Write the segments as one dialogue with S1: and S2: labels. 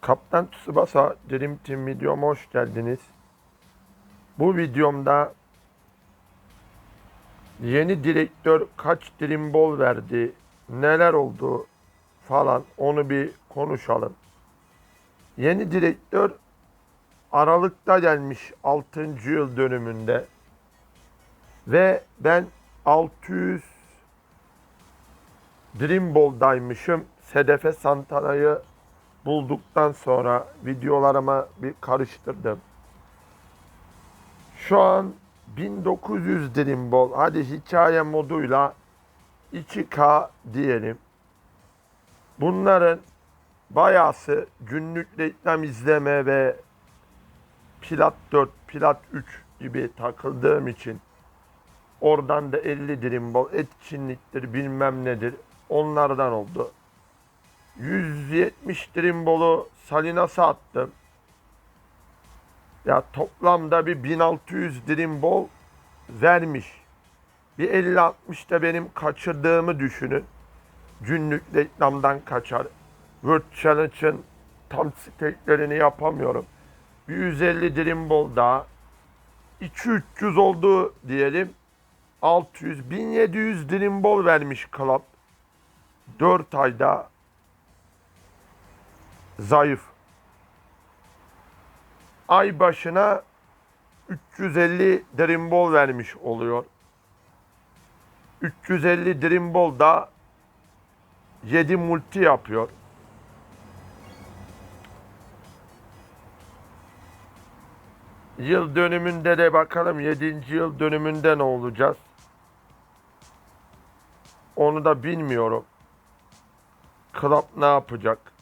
S1: Kaptan Tsubasa Dream Team videoma hoş geldiniz. Bu videomda yeni direktör kaç Dream Ball verdi, neler oldu falan onu bir konuşalım. Yeni direktör Aralık'ta gelmiş 6. yıl dönümünde ve ben 600 Dream Ball'daymışım. Sedefe Santana'yı bulduktan sonra videolarıma bir karıştırdım. Şu an 1900 Dream Ball. Hadi hikaye moduyla 2K diyelim. Bunların bayası günlük reklam izleme ve Plat 4, Plat 3 gibi takıldığım için oradan da 50 Dream Ball etkinliktir bilmem nedir onlardan oldu. 170 Dreamball'u Salinas'a attım. Ya toplamda bir 1600 Dreamball vermiş. Bir 50-60 da benim kaçırdığımı düşünün. Günlük reklamdan kaçar. World Challenge'ın tam steklerini yapamıyorum. Bir 150 Dreamball daha. 2-300 oldu diyelim. 600, 1700 Dreamball vermiş Club. 4 ayda zayıf. Ay başına 350 Dream Ball vermiş oluyor. 350 Dream Ball da 7 multi yapıyor. Yıl dönümünde de bakalım 7. yıl dönümünde ne olacağız? Onu da bilmiyorum. Club ne yapacak?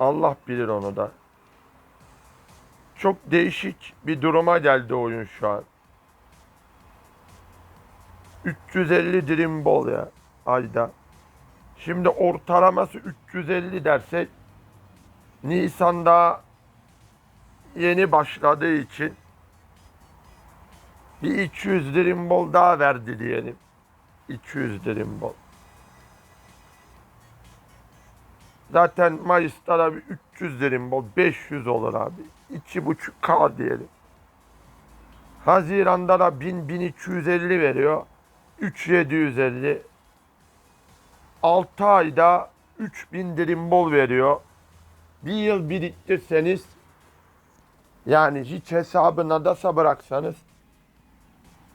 S1: Allah bilir onu da. Çok değişik bir duruma geldi oyun şu an. 350 Dream Ball ya ayda. Şimdi ortalaması 350 dersek Nisan'da yeni başladığı için bir 200 Dream Ball daha verdi diyelim. 200 Dream Ball. Zaten Mayıs'ta da bir 300 derim bol 500 olur abi. 2,5K diyelim. Haziran'da da 1000 1250 veriyor. 3750. 6 ayda 3000 dirim bol veriyor. Bir yıl biriktirseniz yani hiç hesabına da bıraksanız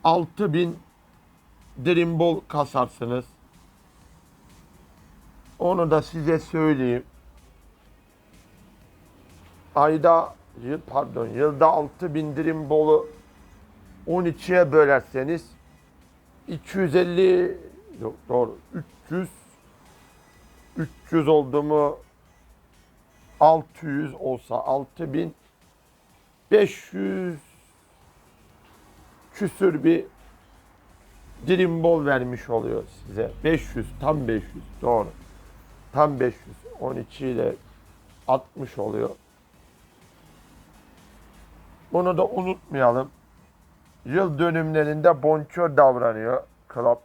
S1: 6000 dirim bol kasarsınız. Onu da size söyleyeyim. Ayda yıl pardon yılda 6 bindirim bolu 12'ye bölerseniz 250 yok doğru 300 300 oldu mu 600 olsa 6000 500 küsür bir dirim bol vermiş oluyor size. 500 tam 500 doğru. Tam 500. 12 ile 60 oluyor. Bunu da unutmayalım. Yıl dönümlerinde bonkör davranıyor Club.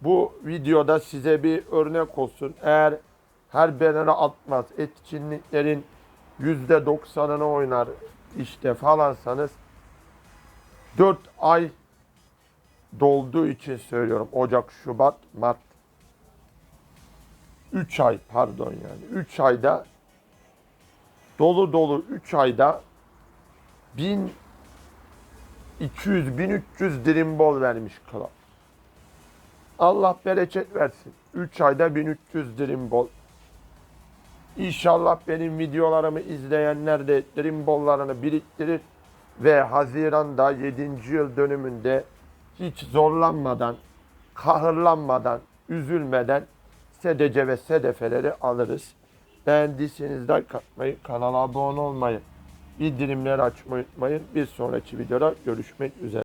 S1: Bu videoda size bir örnek olsun. Eğer her banner'a atmaz, etkinliklerin %90'ını oynar işte falansanız 4 ay dolduğu için söylüyorum. Ocak, Şubat, Mart 3 ay pardon yani 3 ayda dolu dolu 3 ayda 1200 1300 dirim bol vermiş kral. Allah bereket versin. 3 ayda 1300 dirim bol. İnşallah benim videolarımı izleyenler de dirim bollarını biriktirir ve Haziran'da 7. yıl dönümünde hiç zorlanmadan, kahırlanmadan, üzülmeden SDC ve SDF'leri alırız. Beğendiyseniz like atmayı, kanala abone olmayı, bildirimleri açmayı unutmayın. Bir sonraki videoda görüşmek üzere.